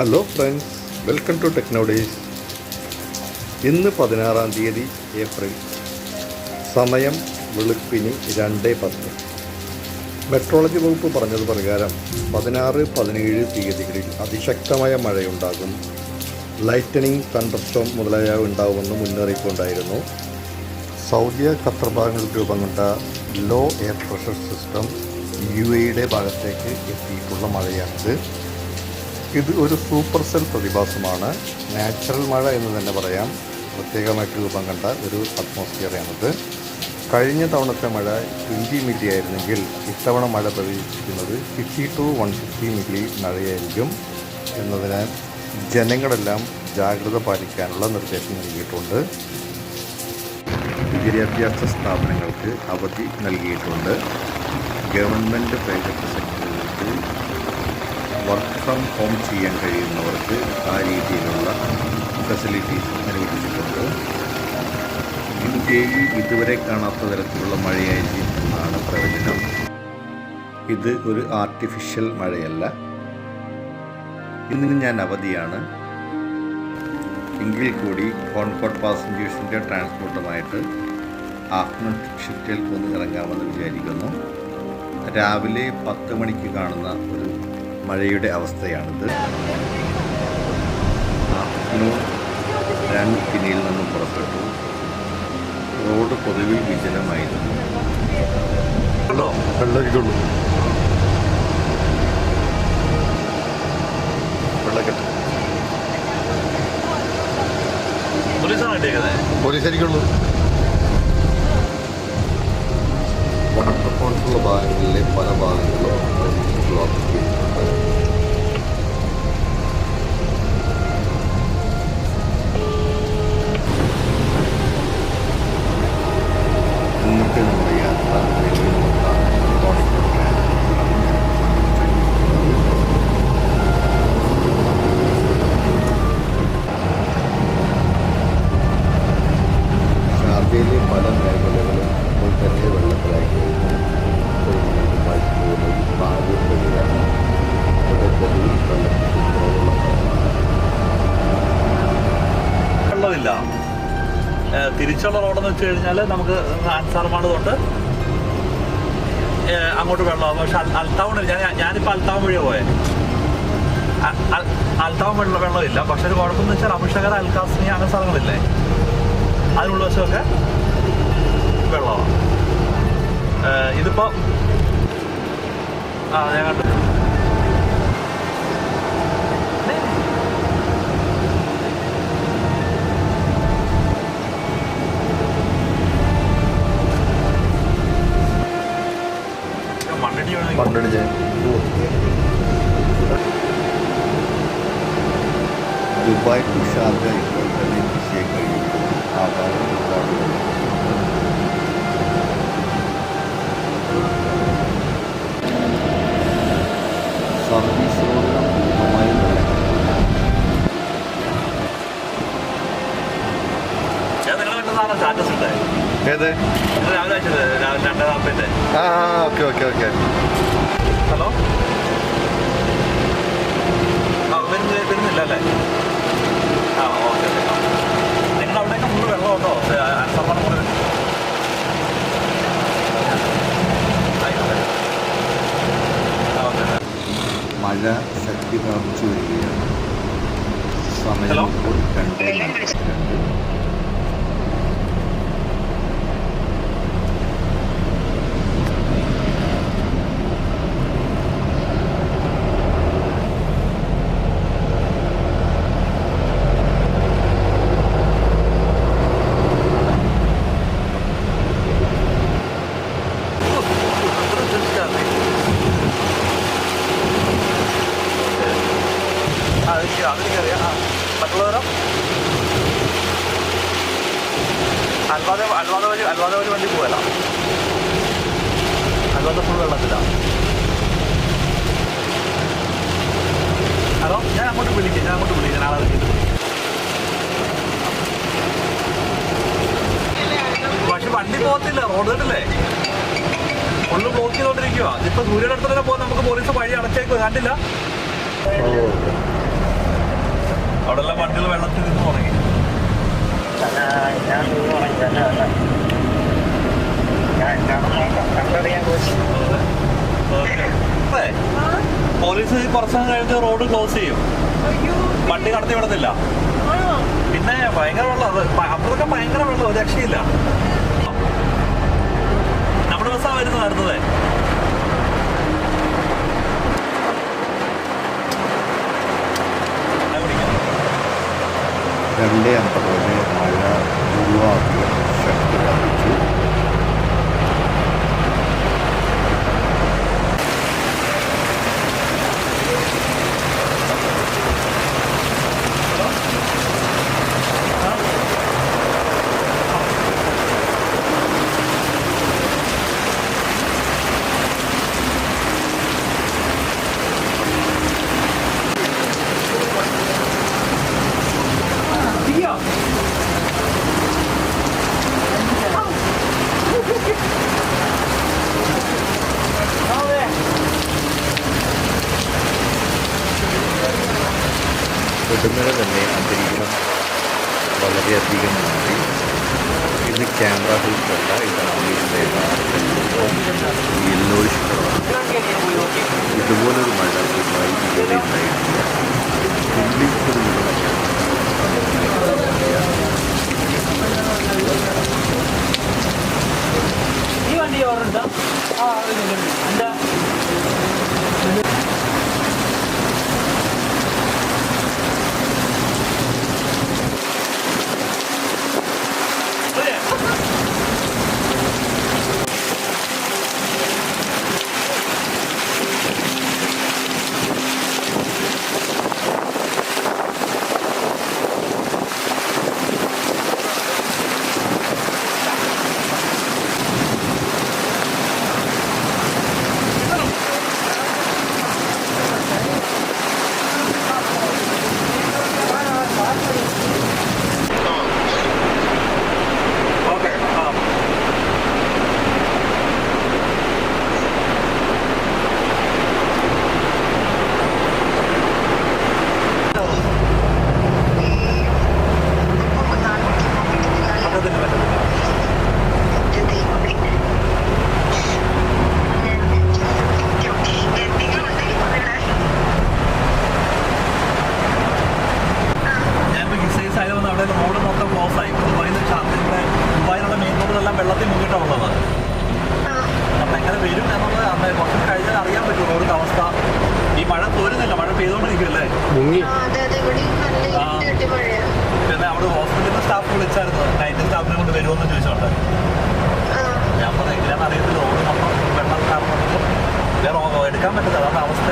Hello friends welcome to Technodays ഇന്ന് പതിനാറാം തീയതി ഏപ്രിൽ. സമയം വെളുപ്പിന് രണ്ട് പത്ത്. മെട്രോളജി വകുപ്പ് പറഞ്ഞത് പ്രകാരം പതിനാറ് പതിനേഴ് തീയതികളിൽ അതിശക്തമായ മഴയുണ്ടാകും. ലൈറ്റനിങ് തണ്ടർസ്റ്റോം മുതലായവ ഉണ്ടാകുമെന്ന് മുന്നറിയിപ്പുണ്ടായിരുന്നു. സൗദി ഖത്തർ ഭാഗങ്ങളിൽ രൂപം കൊണ്ട low air pressure system U എയുടെ ഭാഗത്തേക്ക് എത്തിയിട്ടുള്ള മഴയാണിത്. ഇത് ഒരു സൂപ്പർ സെൽ പ്രതിഭാസമാണ്. നാച്ചുറൽ മഴ എന്ന് തന്നെ പറയാം. പ്രത്യേകമായിട്ട് രൂപം കണ്ട ഒരു അറ്റ്മോസ്ഫിയറാണിത്. കഴിഞ്ഞ തവണത്തെ മഴ ട്വന്റി മില്ലി ആയിരുന്നെങ്കിൽ ഇത്തവണ മഴ പ്രതീക്ഷിക്കുന്നത് fifty to one fifty milli മഴയായിരിക്കും എന്നതിനാൽ ജനങ്ങളെല്ലാം ജാഗ്രത പാലിക്കാനുള്ള നിർദ്ദേശം നൽകിയിട്ടുണ്ട്. വിദ്യാഭ്യാസ സ്ഥാപനങ്ങൾക്ക് അവധി നൽകിയിട്ടുണ്ട്. ഗവൺമെന്റ് പ്രൈവറ്റ് സെക്ടറുകൾക്ക് വർക്ക് ഫ്രം ഹോം ചെയ്യാൻ കഴിയുന്നവർക്ക് ആ രീതിയിലുള്ള ഫെസിലിറ്റീസ് അനുവദിച്ചിട്ടുണ്ട്. ഇന്ത്യയിൽ ഇതുവരെ കാണാത്ത തരത്തിലുള്ള മഴയായിരിക്കും എന്നാണ് പ്രവചനം. ഇത് ഒരു ആർട്ടിഫിഷ്യൽ മഴയല്ല. ഇന്ന് ഞാൻ അവധിയാണ്. എങ്കിൽ കൂടി കോൺകോട്ട് പാസഞ്ചേഴ്സിന്റെ ട്രാൻസ്പോർട്ടുമായിട്ട് ആഫ്റ്റർനൂൺ ഷിഫ്റ്റിൽ ഒന്ന് ഇറങ്ങാമെന്ന് വിചാരിക്കുന്നു. രാവിലെ പത്ത് മണിക്ക് കാണുന്ന ഒരു മഴയുടെ അവസ്ഥയാണിത്. ആഫ്റ്റർനൂൺ രണ്ട് കിനിയിൽ നിന്നും പുറപ്പെട്ടു. റോഡ് പൊതുവിൽ വിജനമായിരുന്നു. വെള്ളമൊക്കെയുള്ളൂ വെള്ളക്കെട്ട്. പോലീസാണ് കിട്ടിയേക്കുന്നത്? പോലീസായിരിക്കുള്ളൂ. വാട്ടർഫോൾസുള്ള ഭാഗങ്ങളിലെ പല ഭാഗങ്ങളും ബ്ലോക്ക് ചെയ്തിട്ടുണ്ട് Nunca lo voy a വെച്ച് കഴിഞ്ഞാൽ നമുക്ക് ഏ, അങ്ങോട്ട് വെള്ളമാകും പക്ഷെ അൽ- അൽത്താവണിൽ ഞാൻ ഞാനിപ്പോൾ അൽത്താവൺ വഴിയാണ് പോയത് അ- അൽ- വെള്ളം വെള്ളമില്ല. പക്ഷെ ഒരു കുഴപ്പമെന്ന് വെച്ചാൽ അഭിഷേകർ അൽക്കാസ്മി അങ്ങനെ സ്ഥലങ്ങളില്ലേ? അതിനുള്ള വശമൊക്കെ വെള്ളമാണ് ഇതിപ്പോൾ ഇതിപ്പോ ആ ഞാൻ കണ്ടു. പണ്ടടിച്ച് ദുബായ് ടു ഷാർജ ഇപ്പോൾ തന്നെ വിഷയം കഴിയുമ്പോൾ ആ ഭാഗം ഒരുപാട് വെള്ളം. സർവീസ് റോഡുകൾ പൂർണമായും ഏത്? ആ ഓക്കെ ഓക്കെ ഓക്കെ. ഹലോ? ആ വരുന്നില്ല വരുന്നില്ല അല്ലേ ആ ഓക്കെ ഓക്കെ. നിങ്ങൾ അവിടെയൊക്കെ ഫുള്ള് വെള്ളമുണ്ടോ? ആ ഓക്കെ മഴ ശക്തി പ്രാപിച്ചു വരികയാണ് സമയം ഹലോ? ഇപ്പോൾ രണ്ടേ അൽവാദ അൽവാദ വഴി അൽവാദ വഴി വണ്ടി പോകല അൽവാദ ഫുൾ വെള്ളത്തിലാണ് ഹലോ ഞാൻ അങ്ങോട്ട് വിളിക്കാം ഞാൻ അങ്ങോട്ട് വിളിക്കാം ആളെ വിളിക്കാം. പക്ഷെ വണ്ടി പോകത്തില്ല റോഡ് കണ്ടില്ലേ? ഫുള്ള് ബ്ലോക്ക് ചെയ്തോണ്ടിരിക്കുക ഇപ്പൊ സൂര്യയുടെ അടുത്ത് തന്നെ പോകാൻ നമുക്ക് പോലീസ് വഴി അടച്ചേക്ക് കണ്ടില്ല ഓ. വണ്ടികൾ വെള്ളത്തിൽ നിന്ന് തുടങ്ങി ഞാൻ പറഞ്ഞു തന്നെ അല്ല ഞാൻ കണ്ടറിയാൻ പോയി ഓക്കെ. അതെ. പോലീസ് കുറച്ചു കഴിഞ്ഞ് റോഡ് ക്ലോസ് ചെയ്യും. വണ്ടി കടത്തി വിടത്തില്ല. പിന്നെ ഭയങ്കര വെള്ളം. അത് അപ്പുറത്തൊക്കെ ഭയങ്കര വെള്ളം. ഒരു രക്ഷയില്ല. നമ്മുടെ ബസ്സാ വരുന്നത് രണ്ടേ രണ്ട് അമ്പതോടെ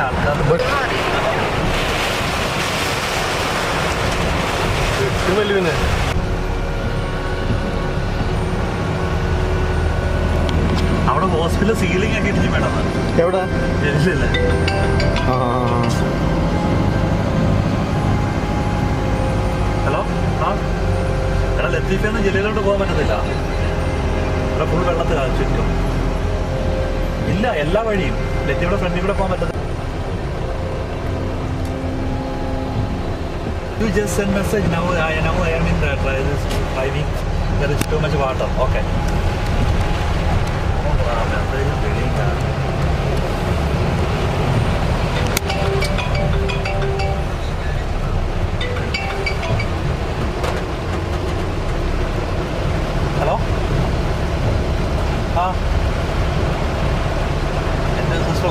അവസ്ഥ ആൾക്കാർ. വലുവിന് അവിടെ ഹോസ്പിറ്റലിൽ സീലിംഗ് ഒക്കെ ഇട്ടിട്ട് വേണം. എവിടെ? ഹലോ? ആ? എടാ ലത്തീഫെന്ന് ജില്ലയിലോട്ട് പോകാൻ പറ്റത്തില്ല. ഇവിടെ ഫുൾ വെള്ളത്തിലാണ് ചുറ്റും. ഇല്ല എല്ലാ വഴിയും. ലത്തീഫിയുടെ ഫ്രണ്ടിൽ കൂടെ പോകാൻ പറ്റത്തില്ല. You just send message now. I now I am in the dri- driving. There is too much water. Okay.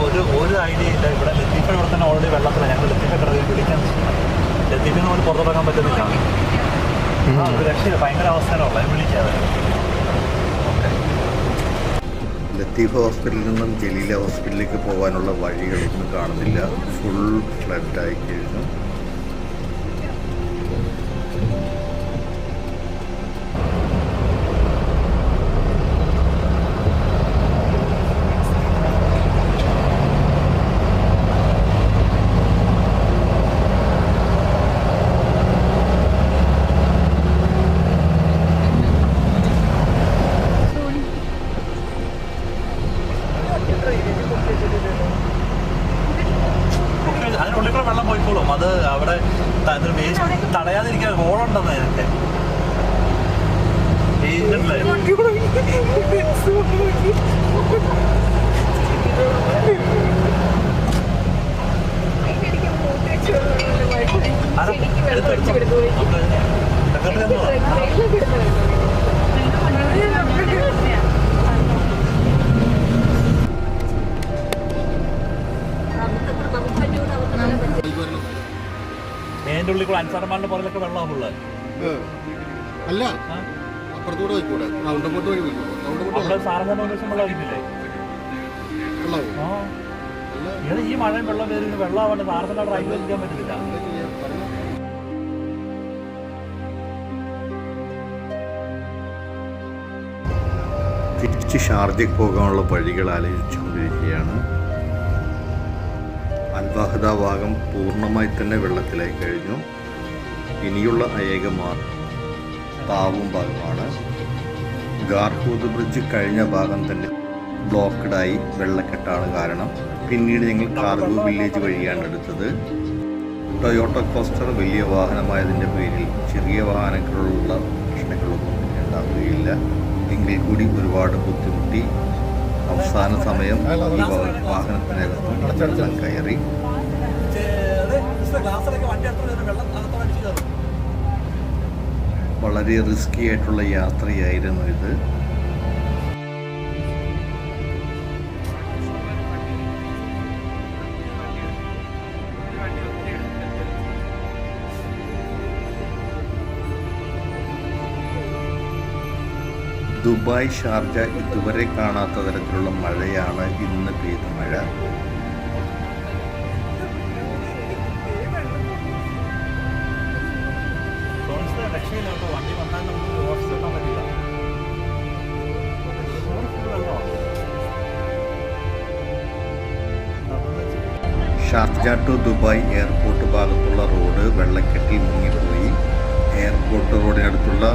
ഒരു ഒരു ഐഡിയ ഇല്ല ഇവിടെ ലത്തീഫ ഇവിടെ തന്നെ ഓൾറെഡി വെള്ളത്തിലാണ് ഞങ്ങൾ ലത്തീഫ കിടന്ന് വിളിക്കാൻ പോലും പുറത്തിറങ്ങാൻ പറ്റുന്നില്ല. ഭയങ്കര ഓക്കെ ലത്തീഫ് ഹോസ്പിറ്റലിൽ നിന്നും ജലീല ഹോസ്പിറ്റലിലേക്ക് പോകാനുള്ള വഴികളൊന്നും കാണുന്നില്ല. ഫുൾ ഫ്ലഡ് ആയി കഴിഞ്ഞു. തടയാതിരിക്കാൻ ഹോളുണ്ടെന്ന് അതിനൊക്കെ വേസ്റ്റില്ലേ മേന്റെ ഉള്ളിൽ കൂടെ അൻസാറന്മാരുടെ പുറകിലൊക്കെ വെള്ളമാണുള്ളത് അല്ല. അപ്പുറത്തൂടെ പോയിക്കൂടെ? റൗണ്ടമ്പോട്ട് വഴി പോയിക്കൂടെ? റൗണ്ടമ്പോട്ട് അവിടെ ദിവസം ആ. ഇവിടെ ഈ മഴയും വെള്ളം കയറി വെള്ളമാവാണ്ട് സാറന്മാരുടെ ഡ്രൈവ് നിൽക്കാൻ പറ്റുന്നില്ല എന്താ ചെയ്യാ? തിരിച്ച് ഷാർജയ്ക്ക് പോകാനുള്ള വഴികൾ ആലോചിച്ചുകൊണ്ടിരിക്കുകയാണ്. അൽവാഹദ ഭാഗം പൂർണമായി തന്നെ വെള്ളത്തിലായി കഴിഞ്ഞു. ഇനിയുള്ള അയേകമാർ താവും ഭാഗമാണ്. ഗാർഹൂദ് ബ്രിഡ്ജ് കഴിഞ്ഞ ഭാഗം തന്നെ ബ്ലോക്കഡായി വെള്ളക്കെട്ടാണ് കാരണം. പിന്നീട് ഞങ്ങൾ കാർഗോ വില്ലേജ് വഴിയാണ് എടുത്തത്. ടൊയോട്ട കോസ്റ്റർ വലിയ വാഹനമായതിന്റെ പേരിൽ ചെറിയ വാഹനങ്ങളുള്ള പ്രശ്നങ്ങളൊന്നും ഉണ്ടാവുകയില്ല. എങ്കിൽ കൂടി ഒരുപാട് ബുദ്ധിമുട്ടി അവസാന സമയം ഈ വാഹനത്തിനകത്ത് കയറി. വളരെ റിസ്കി ആയിട്ടുള്ള യാത്രയായിരുന്നു ഇത്. ദുബായ് ഷാർജ ഇതുവരെ കാണാത്ത തരത്തിലുള്ള മഴയാണ് ഇന്ന് പെയ്ത മഴ. ഷാർജ ടു ദുബായ് എയർപോർട്ട് ഭാഗത്തുള്ള റോഡ് വെള്ളക്കെട്ടിൽ മുങ്ങിപ്പോയി. എയർപോർട്ട് റോഡിനടുത്തുള്ള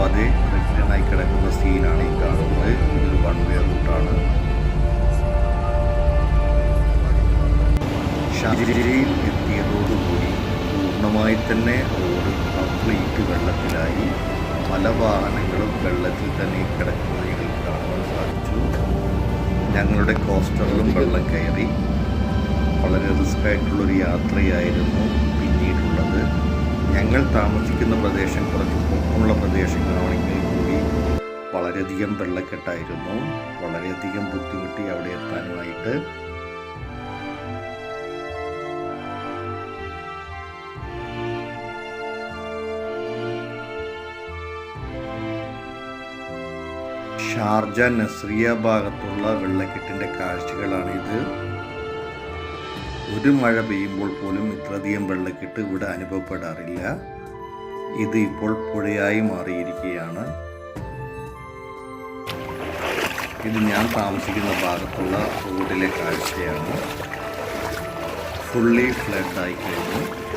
പോകാനാവാതെ റിട്ടേണായി കിടക്കുന്ന സീനാണ് ഈ കാണുന്നത്. ഇതൊരു വൺ വേ റൂട്ടാണ് ഷാർജയിൽ എത്തിയതോടുകൂടി പൂർണമായി തന്നെ റോഡ് കംപ്ലീറ്റ് വെള്ളത്തിലായി. പല വാഹനങ്ങളും വെള്ളത്തിൽ തന്നെ കിടക്കുന്നത് ഞങ്ങൾക്ക് കാണുവാൻ സാധിച്ചു. ഞങ്ങളുടെ കോസ്റ്ററിലും വെള്ളം കയറി. വളരെ റിസ്ക് ആയിട്ടുള്ളൊരു യാത്രയായിരുന്നു പിന്നീടുള്ളത്. ഞങ്ങൾ താമസിക്കുന്ന പ്രദേശം കുറച്ച് പൊക്കമുള്ള പ്രദേശങ്ങളാണെങ്കിൽ കൂടി വളരെയധികം വെള്ളക്കെട്ടായിരുന്നു. വളരെയധികം ബുദ്ധിമുട്ടി അവിടെ എത്താനുമായിട്ട്. ഷാർജ നസ്രിയ ഭാഗത്തുള്ള വെള്ളക്കെട്ടിന്റെ കാഴ്ചകളാണിത്. ഒരു മഴ പെയ്യുമ്പോൾ പോലും ഇത്രയധികം വെള്ളക്കെട്ട് ഇവിടെ അനുഭവപ്പെടാറില്ല. ഇത് ഇപ്പോൾ പുഴയായി മാറിയിരിക്കുകയാണ്. ഇത് ഞാൻ താമസിക്കുന്ന ഭാഗത്തുള്ള റോഡിലെ കാഴ്ചയാണ്. ഫുള്ളി ഫ്ലഡായി കഴിഞ്ഞു.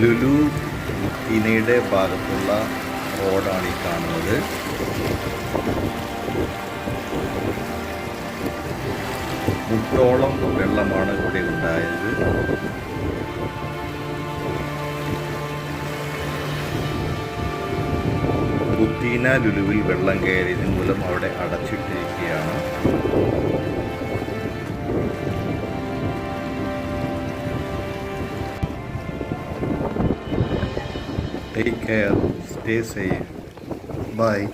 ലുലു ഇനയുടെ ഭാഗത്തുള്ള റോഡാണ് ഈ കാണുന്നത്. മുട്ടോളം വെള്ളമാണ് ഇവിടെ ഉണ്ടായത്. മുത്തീന ലുലുവിൽ വെള്ളം കയറിയതിന് മൂലം അവിടെ അടച്ചിട്ടിരിക്കുകയാണ്. Take care. Stay safe. Bye.